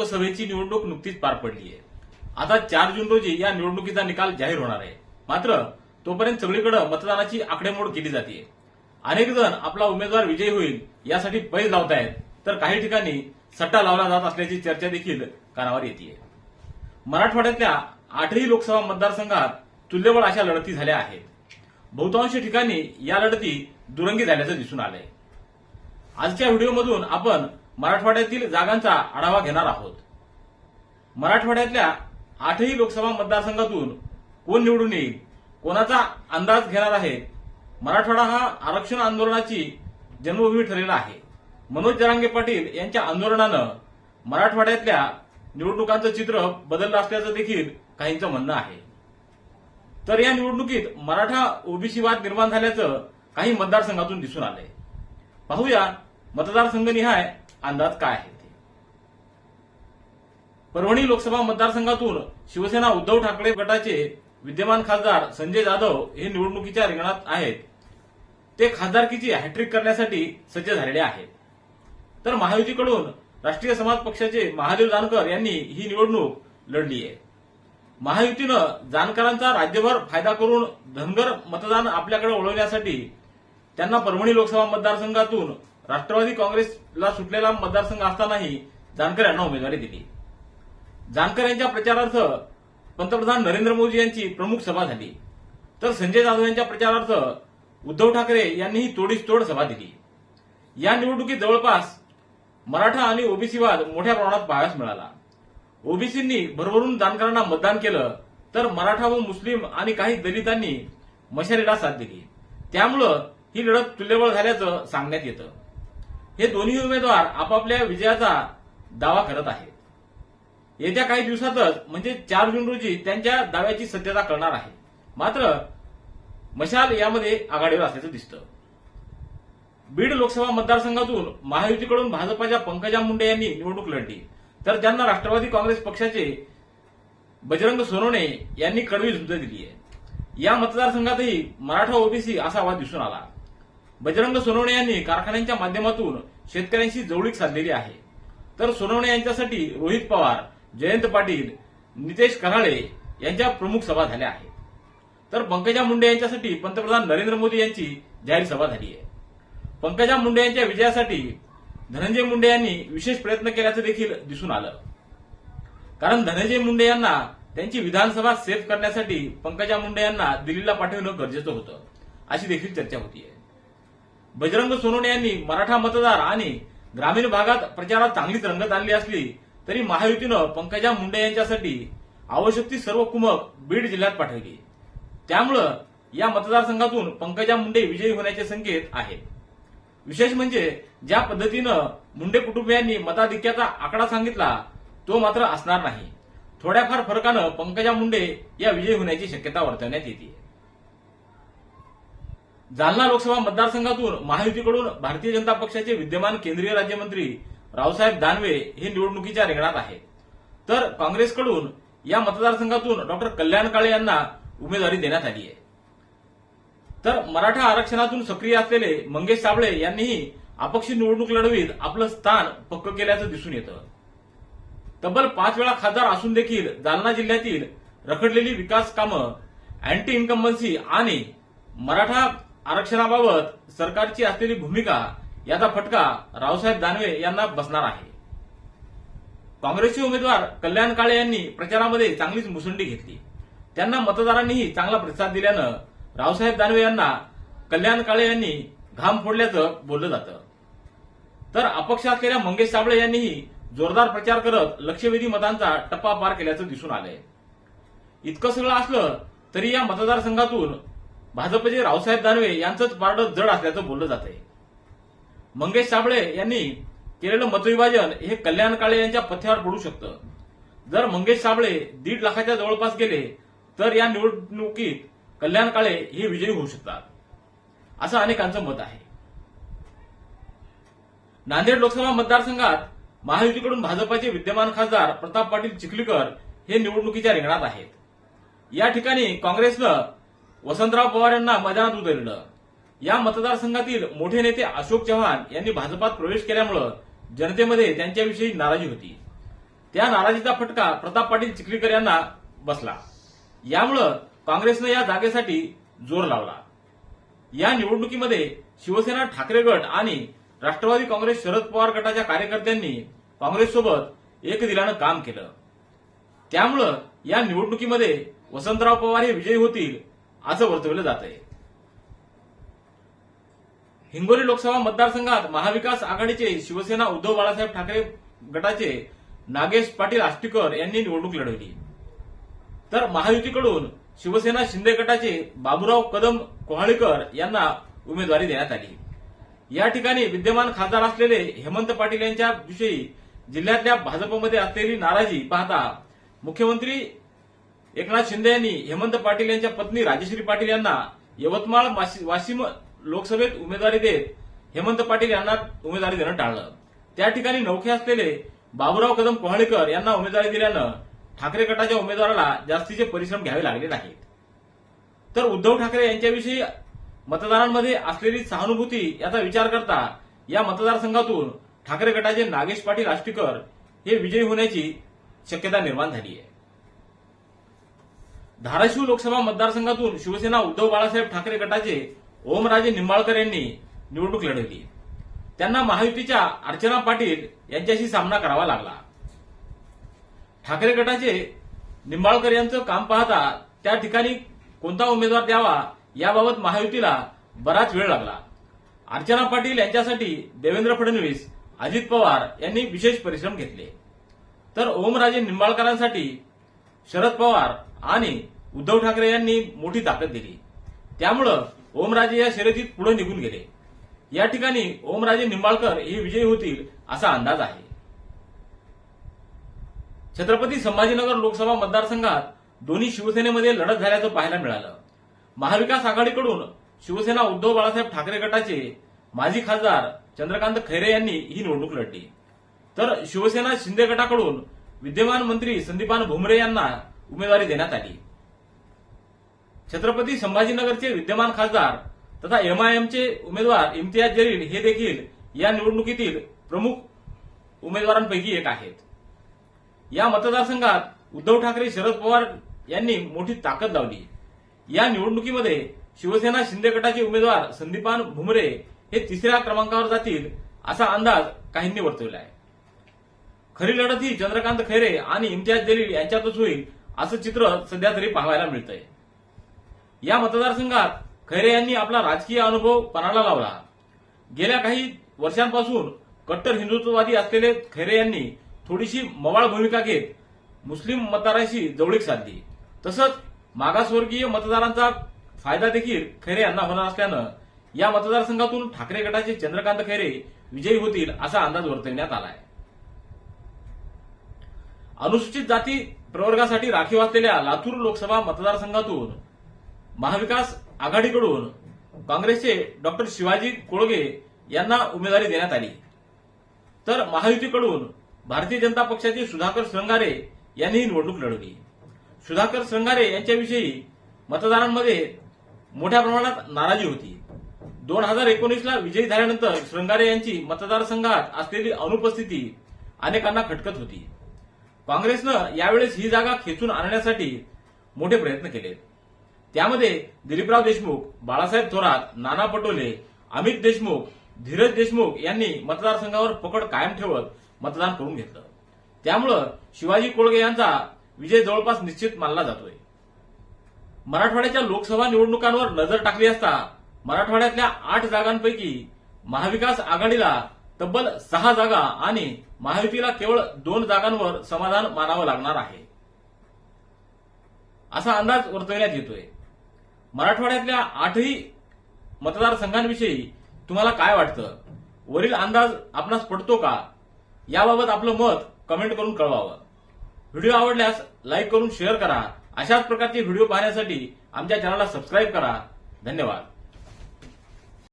लोकसभेची निवडणूक नुकतीच पार पडली आहे. आता चार जून रोजी या निवडणुकीचा निकाल जाहीर होणार आहे. मात्र तोपर्यंत सगळीकडे मतदानाची आकडेमोड केली जाते. अनेक जण आपला उमेदवार विजयी होईल यासाठी पैज लावतायत तर काही ठिकाणी सट्टा लावला जात असल्याची चर्चा देखील कानावर येते मराठवाड्यातल्या आठही लोकसभा मतदारसंघात तुल्यबळ अशा लढती झाल्या आहेत. बहुतांश ठिकाणी या लढती दुरंगी झाल्याचं दिसून आलंय. आजच्या व्हिडिओमधून आपण मराठवाड्यातील जागांचा आढावा घेणार आहोत. मराठवाड्यातल्या आठही लोकसभा मतदारसंघातून कोण निवडून येईल कोणाचा अंदाज घेणार आहे मराठवाडा हा आरक्षण आंदोलनाची जन्मभूमी ठरलेला आहे. मनोज जरांगे पाटील यांच्या आंदोलनानं मराठवाड्यातल्या निवडणुकांचं चित्र बदललं असल्याचं देखील काहींचं म्हणणं आहे. तर या निवडणुकीत मराठा ओबीसी वाद निर्माण झाल्याचं काही मतदारसंघातून दिसून आलंय. पाहूया मतदारसंघनिहाय अंदाज काय आहे ते? परभणी लोकसभा मतदारसंघातून शिवसेना उद्धव ठाकरे गटाचे विद्यमान खासदार संजय जाधव हे निवडणुकीच्या रिंगणात आहेत. ते खासदारकीची हॅट्रिक करण्यासाठी सज्ज झालेले आहेत. तर महायुतीकडून राष्ट्रीय समाज पक्षाचे महादेव जानकर यांनी ही निवडणूक लढली आहे. महायुतीनं जानकरांचा राज्यभर फायदा करून धनगर मतदान आपल्याकडे वळवण्यासाठी त्यांना परभणी लोकसभा मतदारसंघातून राष्ट्रवादी काँग्रेसला सुटलेला मतदारसंघ असतानाही जानकर यांना उमेदवारी दिली. जानकर यांच्या प्रचारार्थ पंतप्रधान नरेंद्र मोदी यांची प्रमुख सभा झाली. तर संजय जाधव यांच्या प्रचारार्थ उद्धव ठाकरे यांनीही तोडीस तोड सभा दिली. या निवडणुकीत जवळपास मराठा आणि ओबीसीवाद मोठ्या प्रमाणात पाहायला मिळाला. ओबीसींनी भरभरून जानकरांना मतदान केलं तर मराठा व मुस्लिम आणि काही दलितांनी मशालीला साथ दिली. त्यामुळं ही लढत तुल्यबळ झाल्याचं सांगण्यात येतं. हे दोन्ही उमेदवार आपापल्या विजयाचा दावा करत आहेत. येत्या काही दिवसातच म्हणजे चार जून रोजी त्यांच्या दाव्याची सत्यता कळणार आहे. मात्र मशाल यामध्ये आघाडीवर असल्याचं दिसतं. बीड लोकसभा मतदारसंघातून महायुतीकडून भाजपाच्या पंकजा मुंडे यांनी निवडणूक लढली. तर त्यांना राष्ट्रवादी काँग्रेस पक्षाचे बजरंग सोनवणे यांनी कडवी झुंज दिली आहे या मतदारसंघातही मराठा ओबीसी असा वाद दिसून आला. बजरंग सोनवणे यांनी कारखान्यांच्या माध्यमातून शेतकऱ्यांशी जवळीक साधलेली आहे. तर सोनवणे यांच्यासाठी रोहित पवार जयंत पाटील नितेश कराळे यांच्या प्रमुख सभा झाल्या आहेत. तर पंकजा मुंडे यांच्यासाठी पंतप्रधान नरेंद्र मोदी यांची जाहीर सभा झाली आहे. पंकजा मुंडे यांच्या विजयासाठी धनंजय मुंडे यांनी विशेष प्रयत्न केल्याचं देखील दिसून आलं. कारण धनंजय मुंडे यांना त्यांची विधानसभा सेफ करण्यासाठी पंकजा मुंडे यांना दिल्लीला पाठवणं गरजेचं होतं अशी देखील चर्चा होतीये. बजरंग सोनवणे यांनी मराठा मतदार आणि ग्रामीण भागात प्रचारात चांगलीच रंगत आणली असली तरी महायुतीनं पंकजा मुंडे यांच्यासाठी आवश्यक ती सर्व कुमक बीड जिल्ह्यात पाठवली. त्यामुळं या मतदारसंघातून पंकजा मुंडे विजयी होण्याचे संकेत आहेत विशेष म्हणजे ज्या पद्धतीनं मुंडे कुटुंबियांनी मताधिक्याचा आकडा सांगितला तो मात्र असणार नाही. थोड्याफार फरकानं पंकजा मुंडे या विजयी होण्याची शक्यता वर्तवण्यात येते. जालना लोकसभा मतदारसंघातून महायुतीकडून भारतीय जनता पक्षाचे विद्यमान केंद्रीय राज्यमंत्री रावसाहेब दानवे हे निवडणुकीच्या रिंगणात आहेत. तर काँग्रेसकडून या मतदारसंघातून डॉक्टर कल्याण काळे यांना उमेदवारी देण्यात आली आहे. तर मराठा आरक्षणातून सक्रिय असलेले मंगेश साबळे यांनीही अपक्ष निवडणूक लढवीत आपलं स्थान पक्क केल्याचं दिसून येतं. तब्बल पाच वेळा खासदार असून देखील जालना जिल्ह्यातील रखडलेली विकास कामं अँटी इन्कम्बन्सी आणि मराठा आरक्षणाबाबत सरकारची असलेली भूमिका याचा फटका रावसाहेब दानवे यांना बसणार आहे. काँग्रेसचे उमेदवार कल्याण काळे यांनी प्रचारामध्ये चांगलीच मुसंडी घेतली. त्यांना मतदारांनीही चांगला प्रतिसाद दिल्यानं रावसाहेब दानवे यांना कल्याण काळे यांनी घाम फोडल्याचं बोललं जातं. तर अपक्ष असलेल्या मंगेश साबळे यांनीही जोरदार प्रचार करत लक्षवेधी मतांचा टप्पा पार केल्याचं दिसून आलंय. इतकं सगळं असलं तरी या मतदारसंघातून भाजपचे रावसाहेब दानवे यांचंच पारड जड असल्याचं बोललं जातंय. मंगेश साबळे यांनी केलेलं मतविभाजन हे कल्याण काळे यांच्या पथ्यावर पडू शकतं. जर मंगेश साबळे दीड लाखाच्या जवळपास गेले तर या निवडणुकीत कल्याण काळे हे विजयी होऊ शकतात. असं अनेकांचं मत आहे. नांदेड लोकसभा मतदारसंघात महायुतीकडून भाजपाचे विद्यमान खासदार प्रताप पाटील चिखलीकर हे निवडणुकीच्या रिंगणात आहेत. या ठिकाणी काँग्रेसनं वसंतराव पवार यांना मैदानात उतरलं. या मतदारसंघातील मोठे नेते अशोक चव्हाण यांनी भाजपात प्रवेश केल्यामुळं जनतेमध्ये त्यांच्याविषयी नाराजी होती. त्या नाराजीचा फटका प्रताप पाटील चिखलीकर यांना बसला. यामुळं काँग्रेसनं या जागेसाठी जोर लावला. या निवडणुकीमध्ये शिवसेना ठाकरे गट आणि राष्ट्रवादी काँग्रेस शरद पवार गटाच्या कार्यकर्त्यांनी काँग्रेससोबत एक दिलानं काम केलं. त्यामुळं या निवडणुकीमध्ये वसंतराव पवार हे विजयी होतील असं वर्तवलं जात आहे हिंगोली लोकसभा मतदारसंघात महाविकास आघाडीचे शिवसेना उद्धव बाळासाहेब ठाकरे गटाचे नागेश पाटील आष्टीकर यांनी निवडणूक लढवली. तर महायुतीकडून शिवसेना शिंदे गटाचे बाबूराव कदम कोहाळीकर यांना उमेदवारी देण्यात आली. या ठिकाणी विद्यमान खासदार असलेले हेमंत पाटील यांच्या विषयी जिल्ह्यातल्या भाजपमध्ये असलेली नाराजी पाहता मुख्यमंत्री एकनाथ शिंदे यांनी हेमंत पाटील यांच्या पत्नी राजश्री पाटील यांना यवतमाळ वाशिम लोकसभेत उमेदवारी देत हेमंत पाटील यांना उमेदवारी देणं टाळलं. त्या ठिकाणी नौखे असलेले बाबुराव कदम कोहळेकर यांना उमेदवारी दिल्यानं ठाकरे गटाच्या उमेदवाराला जास्तीचे परिश्रम घ्यावे लागले नाहीत. तर उद्धव ठाकरे यांच्याविषयी मतदारांमध्ये असलेली सहानुभूती याचा विचार करता या मतदारसंघातून ठाकरे गटाचे नागेश पाटील आष्टीकर हे विजयी होण्याची शक्यता निर्माण झाली आहे धाराशिव लोकसभा मतदारसंघातून शिवसेना उद्धव बाळासाहेब ठाकरे गटाचे ओमराजे निंबाळकर यांनी निवडणूक लढवली. त्यांना महायुतीच्या अर्चना पाटील यांच्याशी सामना करावा लागला. ठाकरे गटाचे निंबाळकर यांचं काम पाहता त्या ठिकाणी कोणता उमेदवार द्यावा याबाबत महायुतीला बराच वेळ लागला. अर्चना पाटील यांच्यासाठी देवेंद्र फडणवीस अजित पवार यांनी विशेष परिश्रम घेतले. तर ओमराजे निंबाळकरांसाठी शरद पवार आणि उद्धव ठाकरे यांनी मोठी ताकद दिली. त्यामुळं ओमराजे या शर्यतीत पुढे निघून गेले. या ठिकाणी ओमराजे निंबाळकर हे विजयी होतील असा अंदाज आहे. छत्रपती संभाजीनगर लोकसभा मतदारसंघात दोन्ही शिवसेनेमध्ये लढत झाल्याचं पाहायला मिळालं. महाविकास आघाडीकडून शिवसेना उद्धव बाळासाहेब ठाकरे गटाचे माजी खासदार चंद्रकांत खैरे यांनी ही निवडणूक लढली. तर शिवसेना शिंदे गटाकडून विद्यमान मंत्री संदीपान भुमरे यांना उमेदवारी देण्यात आली. छत्रपती संभाजीनगरचे विद्यमान खासदार तथा एमआयएमचे उमेदवार इम्तियाज जलील हे देखील या निवडणुकीतील प्रमुख उमेदवारांपैकी एक आहेत. या मतदारसंघात उद्धव ठाकरे शरद पवार यांनी मोठी ताकद लावली. या निवडणुकीमध्ये शिवसेना शिंदे गटाचे उमेदवार संदीपान भुमरे हे तिसऱ्या क्रमांकावर जातील असा अंदाज काहींनी वर्तवला आहे खरी लढत ही चंद्रकांत खैरे आणि इम्तियाज जलील यांच्यातच होईल असं चित्र सध्या तरी पाहायला मिळतंय. या मतदारसंघात खैरे यांनी आपला राजकीय अनुभव पणाला लावला. गेल्या काही वर्षांपासून कट्टर हिंदुत्ववादी असलेले खैरे यांनी थोडीशी मवाळ भूमिका घेत मुस्लिम मतदारांशी जवळीक साधली. तसंच मागासवर्गीय मतदारांचा फायदा देखील खैरे यांना होणार असल्यानं या मतदारसंघातून ठाकरे गटाचे चंद्रकांत खैरे विजयी होतील असा अंदाज वर्तवण्यात आला आहे अनुसूचित जाती प्रवर्गासाठी राखीव असलेल्या लातूर लोकसभा मतदारसंघातून महाविकास आघाडीकडून काँग्रेसचे डॉक्टर शिवाजी कोळगे यांना उमेदवारी देण्यात आली. तर महायुतीकडून भारतीय जनता पक्षाचे सुधाकर श्रंगारे यांनी निवडणूक लढवली. सुधाकर श्रंगारे यांच्याविषयी मतदारांमध्ये मोठ्या प्रमाणात नाराजी होती. दोन हजार एकोणीसला विजयी झाल्यानंतर श्रंगारे यांची मतदारसंघात असलेली अनुपस्थिती अनेकांना खटकत होती. काँग्रेसनं यावेळेस ही जागा खेचून आणण्यासाठी मोठे प्रयत्न केले. त्यामध्ये दिलीपराव देशमुख बाळासाहेब थोरात नाना पटोले अमित देशमुख धीरज देशमुख यांनी मतदारसंघावर पकड कायम ठेवत मतदान करून घेतलं. त्यामुळं शिवाजी कोळगे यांचा विजय जवळपास निश्चित मानला जातोय. मराठवाड्याच्या लोकसभा निवडणुकांवर नजर टाकली असता मराठवाड्यातल्या आठ जागांपैकी महाविकास आघाडीला तब्बल सहा जागा आणि महायुतीला केवळ दोन जागांवर समाधान मानावं लागणार आहे. असा अंदाज वर्तवण्यात येतोय. मराठवाड्यातल्या आठही मतदारसंघांविषयी तुम्हाला काय वाटतं? वरील अंदाज आपणास पडतो का? याबाबत आपलं मत कमेंट करून कळवावं. व्हिडिओ आवडल्यास लाईक करून शेअर करा. अशाच प्रकारचे व्हिडिओ पाहण्यासाठी आमच्या चॅनलला सबस्क्राईब करा. धन्यवाद.